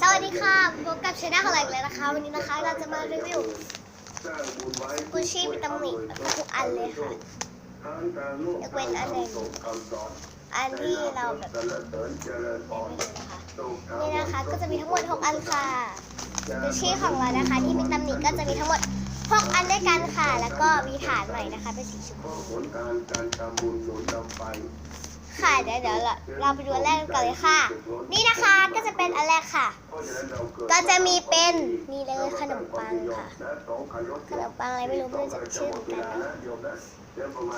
สวัสดีค่ะพบกับชนะของเราอีกแล้วนะคะ วันนี้นะคะเราจะมารีวิวกุชชี่วิตามิทุกอันเลยค่ะยกเว้นอันหนึ่งอันที่เราแบบไม่รู้นะคะนี่นะคะก็จะมีทั้งหมด 6 อันค่ะกุชชี่ของเรานะคะ ที่มีตำหนิก็จะมีทั้งหมด 6 อันด้วยกันค่ะ แล้วก็มีฐานใหม่นะคะเป็นสีชมพู ค่ะเดี๋ยวเดี๋ยวเราเราไปดูอันแรกกันก่อนเลยค่ะ นี่นะคะก็จะเป็นอันแรกค่ะเราะฉะนั้นเราเกิดก็จะมีเป็นนี่เลยขนมปังค่ะ ขนมปังอะไรไม่รู้ไม่รู้จักชื่อเหมือนกันนะ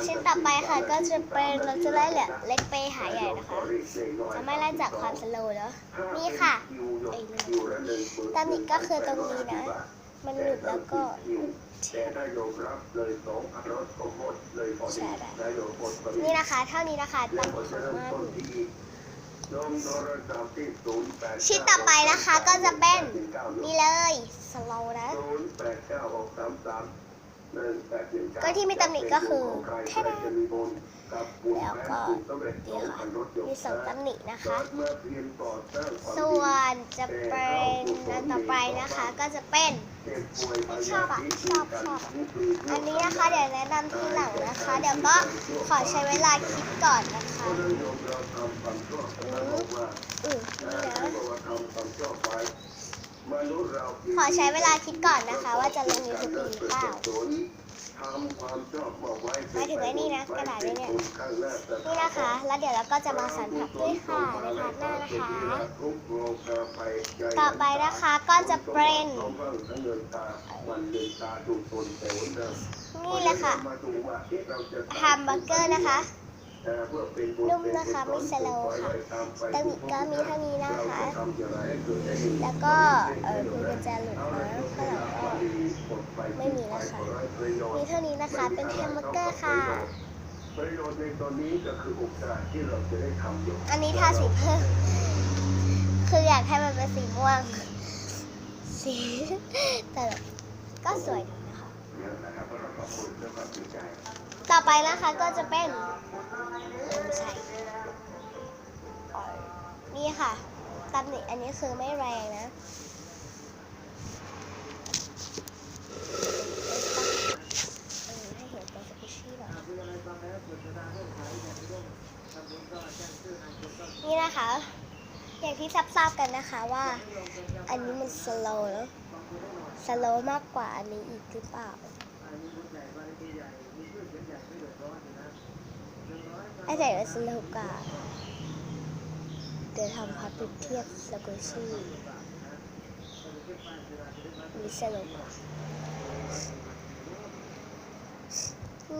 ชิ้นต่อไปค่ะก็จะเป็นเราจะไล่เหเล็กไปหาใหญ่นะคะ จะไม่ไล่จากความสโลว์แล้วนี่ค่ะไอ้นี่ตำหนิก็คือตรงนี้นะ มันหลุดแล้วก็แต่ถ้าโยมรับเลยสองอันรถก็หมดเลยพอดีได้โยมหมดพอดีนี่นะคะเท่านี้นะคะแล้ตำวหก็นิของจะเริ่มมันต้นที่โยมโทรศัพท์ที่ศูนย์แปดชิ้นต่อไปนะคะก็จะเป็นนี่เลยสโลว์นะศูนย์แปดเก็ที่มีตำหนิก็คือแค่นั้นแล้วก็นี่ค่ะมีสองตำหนินะคะ ส่วนจะเป็นอันต่อไปนะคะก็จะเป็นชอบอะชอบชอบอันนี้นะคะเดี๋ยวแนะนำทีหลังนะคะ เดี๋ยวก็ขอใช้เวลาคิดก่อนนะคะอืมนี่นะ ขอใช้เวลาคิดก่อนนะคะ ว่าจะลงยูทูบหรือเปล่ามาถึงไอ้นี่นะกระดาษนี้เนี่ยนี่นะคะ แล้วเดี๋ยวเราก็จะมาสันผักด้วยค่ะในพาร์ทหน้านะคะต่อไปนะคะก็จะเป็นนี่เลยค่ะแฮมเบอร์เกอร์นะคะ นุ่มนะคะไม่สโลว์ค่ะตะหมิก็มีเท่านี้นะคะ แล้วก็เออคุณกุญแจหลุดนะข้างหลังก็ไม่มีแล้วค่ะมีเท่านี้นะคะเป็นแฮมเบอร์เกอร์ค่ะประโยชน์ในตอนนี้ก็คือโอกาสที่เราจะได้ทำอยู่อันนี้ทาสีเพิ่มคืออยากให้มันเป็นสีม่วง สีแต่ก็สวยดีนะคะ ต่อไปนะคะก็จะเป็น ใช่นี่ค่ะตำหนิอันนี้คือไม่แรงนะเออให้เห็นตัวสกุชชี่หน่อยนี่นะคะ อย่างที่ทราบๆกันนะคะว่า อันนี้มันสโลว์แล้วสโลว์มากกว่าอันนี้อีกหรือเปล่า ไอ้ใจว่าสโลว์กว่าเดี๋ยวทำพับเปรียบเทียบสกุชชี่มีสโลว์กา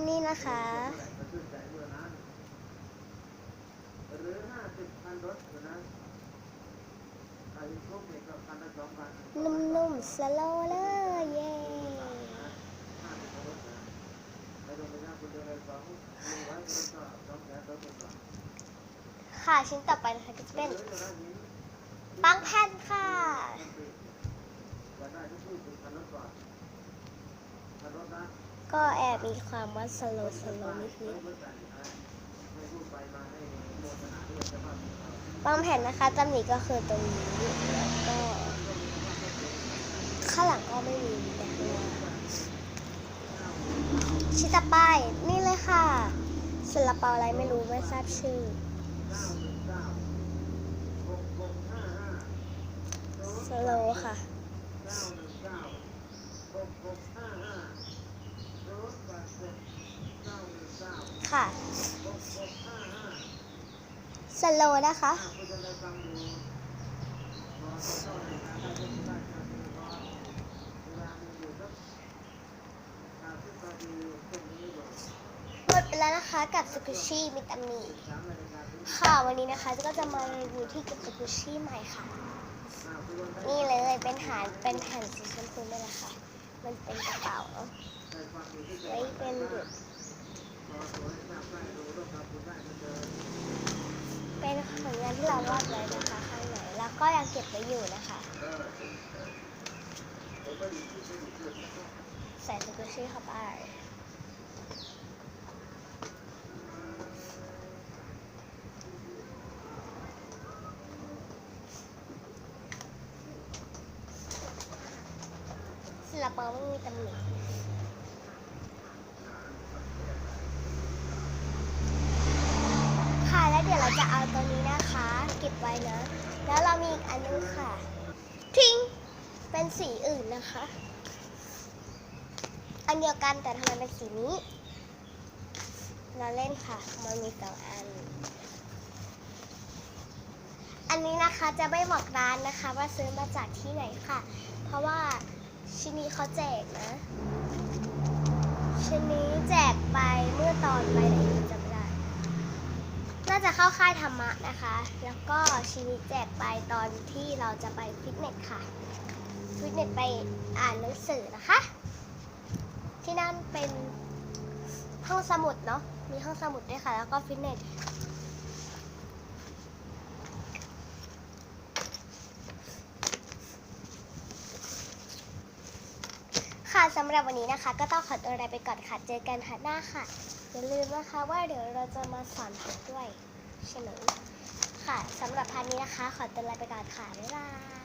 นี่นะคะ นุ่มๆสโลเลย เย้ ค่ะ ชิ้นต่อไปนะคะก็จะเป็นปังแผ่นค่ะก็แอบมีความว่าสโลสโลนิดนิดบางแผ่นนะคะตำหนิก็คือตรงนี้แล้วก็ข้างหลังก็ไม่มีแต่ข้างหน้าชิ้นต่อไปนี่เลยค่ะสลับเปาอะไรไม่รู้ไม่ทราบชื่อ สโลว์ค่ะ ค่ะสโลนะคะ หมดไปแล้วนะคะกับสกุชี่มิตามิค่ะวันนี้นะคะก็จะมารีวิวที่กับสกุชี่ใหม่ค่ะ นี่เลยเป็นหานเป็นแผ่นสีชมพูนี่แหละค่ะ มันเป็นกระเป๋าไว้เป็นดุด เป็นผลงานที่เราวาดไว้นะคะข้างไหนแล้วก็ยังเก็บไว้อยู่นะคะ ใส่สกุชี่เข้าไปศิลปะไม่มีตำหนิ เราจะเอาตัวนี้นะคะ เก็บไว้นะ แล้วเรามีอีกอันนึงค่ะ ทิ้ง เป็นสีอื่นนะคะ อันเดียวกันแต่ทำไมเป็นสีนี้ เราเล่นค่ะ มันมีสองอัน อันนี้นะคะจะไม่บอกร้านนะคะ ว่าซื้อมาจากที่ไหนค่ะ เพราะว่าชิ้นนี้เขาแจกนะ ชิ้นนี้แจกไปเมื่อตอนไปไหนจำ ไม่ได้น่าจะเข้าค่ายธรรมะนะคะ แล้วก็ชิ้นนี้แจกไปตอนที่เราจะไปฟิตเนสค่ะ ฟิตเนสไปอ่านหนังสือนะคะ ที่นั่นเป็นห้องสมุดเนาะ มีห้องสมุดด้วยค่ะ แล้วก็ฟิตเนส ค่ะสำหรับวันนี้นะคะ ก็ต้องขอตัวลาไปก่อนค่ะ เจอกันถัดหน้าค่ะ อย่าลืมนะคะว่าเดี๋ยวเราจะมาสอนถักด้วยใช่ไหมค่ะสำหรับพาร์ทนี้นะคะ ขอตัวลาไปก่อนค่ะบ๊ายบาย